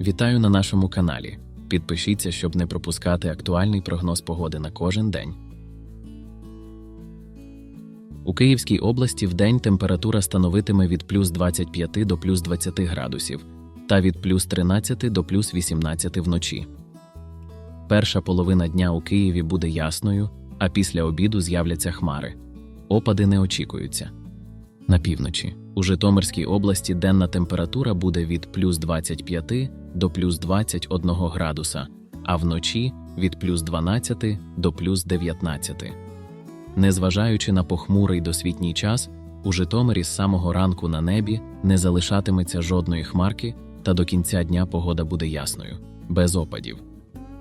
Вітаю на нашому каналі. Підпишіться, щоб не пропускати актуальний прогноз погоди на кожен день. У Київській області вдень температура становитиме від плюс 25 до плюс 20 градусів та від плюс 13 до плюс 18 вночі. Перша половина дня у Києві буде ясною, а після обіду з'являться хмари. Опади не очікуються. На півночі у Житомирській області денна температура буде від плюс 25 до плюс 21 градуса, а вночі від плюс 12 до плюс 19. Незважаючи на похмурий досвітній час, у Житомирі з самого ранку на небі не залишатиметься жодної хмарки, та до кінця дня погода буде ясною, без опадів.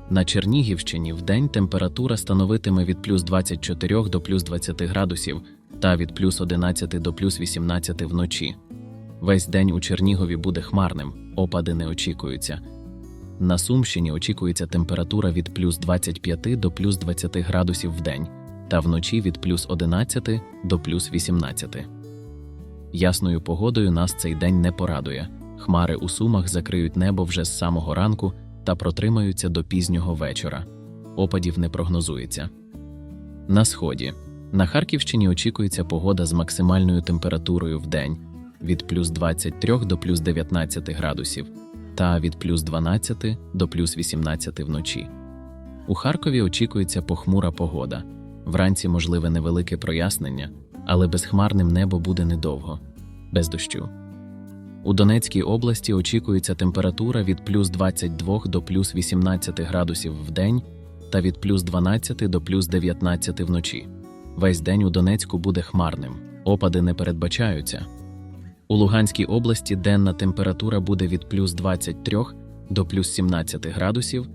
На Чернігівщині вдень температура становитиме від плюс 24 до плюс 20 градусів та від плюс 11 до плюс 18 вночі. Весь день у Чернігові буде хмарним, опади не очікуються. На Сумщині очікується температура від плюс 25 до плюс 20 градусів в день, та вночі від плюс 11 до плюс 18. Ясною погодою нас цей день не порадує. Хмари у Сумах закриють небо вже з самого ранку та протримаються до пізнього вечора. Опадів не прогнозується. На сході. На Харківщині очікується погода з максимальною температурою в день від плюс 23 до плюс 19 градусів та від плюс 12 до плюс 18 вночі. У Харкові очікується похмура погода. Вранці можливе невелике прояснення, але безхмарним небо буде недовго, без дощу. У Донецькій області очікується температура від плюс 22 до плюс 18 градусів в день та від плюс 12 до плюс 19 вночі. Весь день у Донецьку буде хмарним, опади не передбачаються. У Луганській області денна температура буде від плюс 23 до плюс 17 градусів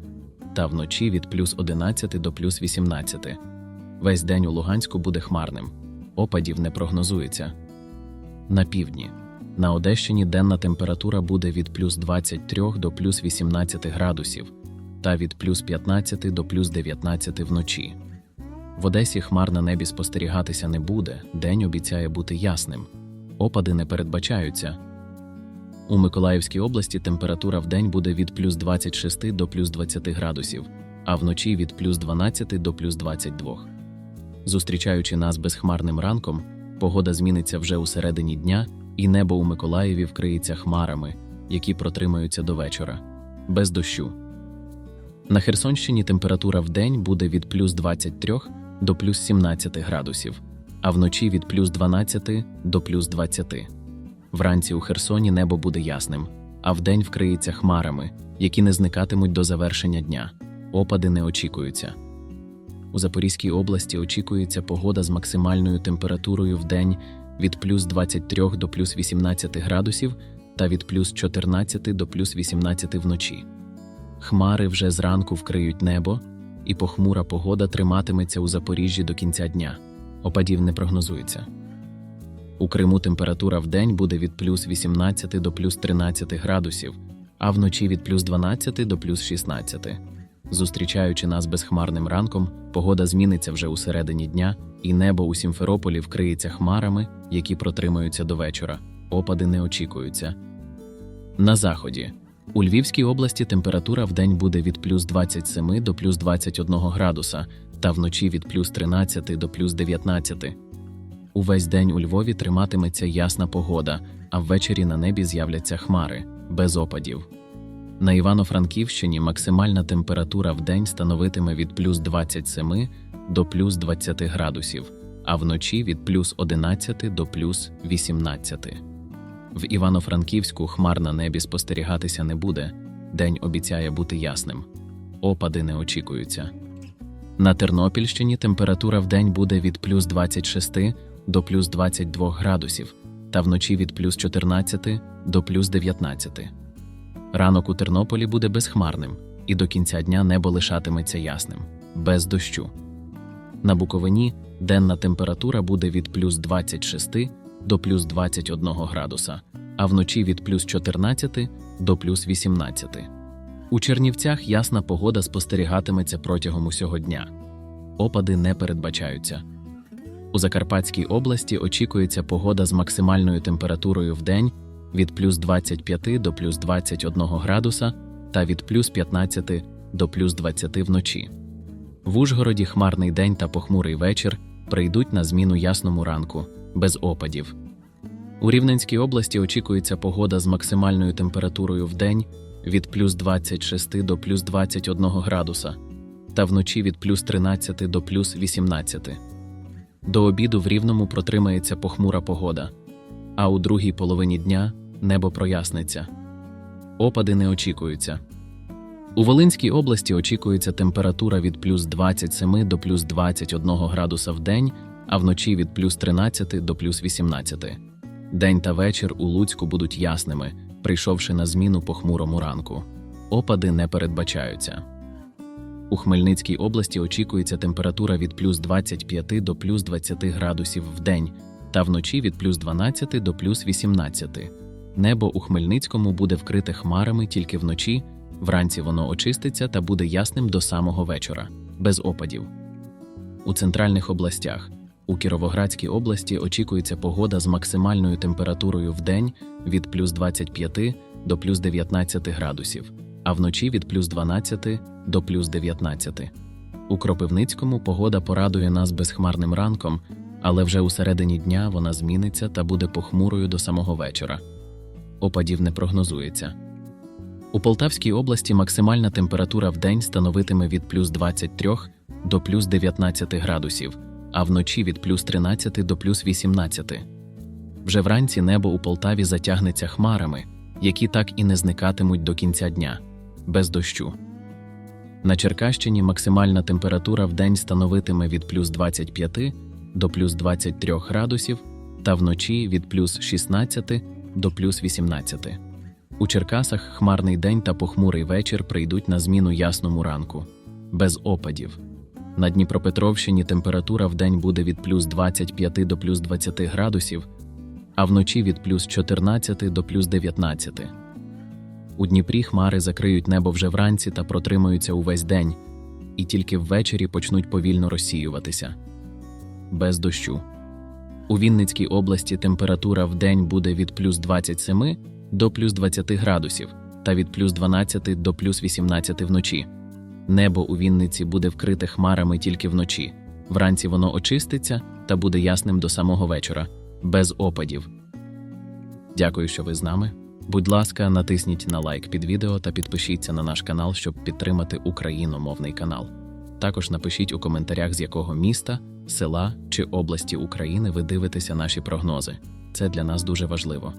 та вночі від плюс 11 до плюс 18. Весь день у Луганську буде хмарним, опадів не прогнозується. На півдні. На Одещині денна температура буде від плюс 23 до плюс 18 градусів та від плюс 15 до плюс 19 вночі. В Одесі хмар на небі спостерігатися не буде, день обіцяє бути ясним. Опади не передбачаються. У Миколаївській області температура в день буде від плюс 26 до плюс 20 градусів, а вночі від плюс 12 до плюс 22. Зустрічаючи нас безхмарним ранком, погода зміниться вже у середині дня, і небо у Миколаєві вкриється хмарами, які протримаються до вечора, без дощу. На Херсонщині температура в день буде від плюс 23 до плюс 17 градусів, а вночі від плюс 12 до плюс 20. Вранці у Херсоні небо буде ясним, а вдень вкриється хмарами, які не зникатимуть до завершення дня. Опади не очікуються. У Запорізькій області очікується погода з максимальною температурою в день від плюс 23 до плюс 18 градусів та від плюс 14 до плюс 18 вночі. Хмари вже зранку вкриють небо, і похмура погода триматиметься у Запоріжжі до кінця дня. Опадів не прогнозується. У Криму температура в день буде від плюс 18 до плюс 13 градусів, а вночі від плюс 12 до плюс 16. Зустрічаючи нас безхмарним ранком, погода зміниться вже у середині дня, і небо у Сімферополі вкриється хмарами, які протримаються до вечора. Опади не очікуються. На заході. У Львівській області температура в день буде від плюс 27 до плюс 21 градуса, та вночі від плюс 13 до плюс 19. Увесь день у Львові триматиметься ясна погода, а ввечері на небі з'являться хмари, без опадів. На Івано-Франківщині максимальна температура в день становитиме від плюс 27 до плюс 20 градусів, а вночі від плюс 11 до плюс 18. В Івано-Франківську хмар на небі спостерігатися не буде, день обіцяє бути ясним. Опади не очікуються. На Тернопільщині температура в день буде від плюс 26 до плюс 22 градусів, та вночі від плюс 14 до плюс 19. Ранок у Тернополі буде безхмарним, і до кінця дня небо лишатиметься ясним, без дощу. На Буковині денна температура буде від плюс 26 до плюс 21 градуса, а вночі від плюс 14 до плюс 18. У Чернівцях ясна погода спостерігатиметься протягом усього дня. Опади не передбачаються. У Закарпатській області очікується погода з максимальною температурою в день від плюс 25 до плюс 21 градуса та від плюс 15 до плюс 20 вночі. В Ужгороді хмарний день та похмурий вечір прийдуть на зміну ясному ранку, без опадів. У Рівненській області очікується погода з максимальною температурою в день від плюс 26 до плюс 21 градуса та вночі від плюс 13 до плюс 18. До обіду в Рівному протримається похмура погода, а у другій половині дня небо проясниться. Опади не очікуються. У Волинській області очікується температура від плюс 27 до плюс 21 градуса в день, а вночі від плюс 13 до плюс 18. День та вечір у Луцьку будуть ясними, прийшовши на зміну похмурому ранку. Опади не передбачаються. У Хмельницькій області очікується температура від плюс 25 до плюс 20 градусів в день та вночі від плюс 12 до плюс 18. Небо у Хмельницькому буде вкрите хмарами тільки вночі, вранці воно очиститься та буде ясним до самого вечора, без опадів. У центральних областях у Кіровоградській області очікується погода з максимальною температурою в день від плюс 25 до плюс 19 градусів, а вночі від плюс 12 до плюс 19. У Кропивницькому погода порадує нас безхмарним ранком, але вже у середині дня вона зміниться та буде похмурою до самого вечора. Опадів не прогнозується. У Полтавській області максимальна температура в день становитиме від плюс 23 до плюс 19 градусів, а вночі від плюс 13 до плюс 18. Вже вранці небо у Полтаві затягнеться хмарами, які так і не зникатимуть до кінця дня, без дощу. На Черкащині максимальна температура в день становитиме від плюс 25 до плюс 23 градусів та вночі від плюс 16 до плюс 18. У Черкасах хмарний день та похмурий вечір прийдуть на зміну ясному ранку, без опадів. На Дніпропетровщині температура в день буде від плюс 25 до плюс 20 градусів, а вночі від плюс 14 до плюс 19. У Дніпрі хмари закриють небо вже вранці та протримаються увесь день, і тільки ввечері почнуть повільно розсіюватися. Без дощу. У Вінницькій області температура в день буде від плюс 27 до плюс 20 градусів та від плюс 12 до плюс 18 вночі. Небо у Вінниці буде вкрите хмарами тільки вночі. Вранці воно очиститься та буде ясним до самого вечора, без опадів. Дякую, що ви з нами. Будь ласка, натисніть на лайк під відео та підпишіться на наш канал, щоб підтримати україномовний канал. Також напишіть у коментарях, з якого міста, села чи області України ви дивитеся наші прогнози. Це для нас дуже важливо.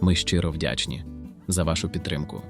Ми щиро вдячні за вашу підтримку.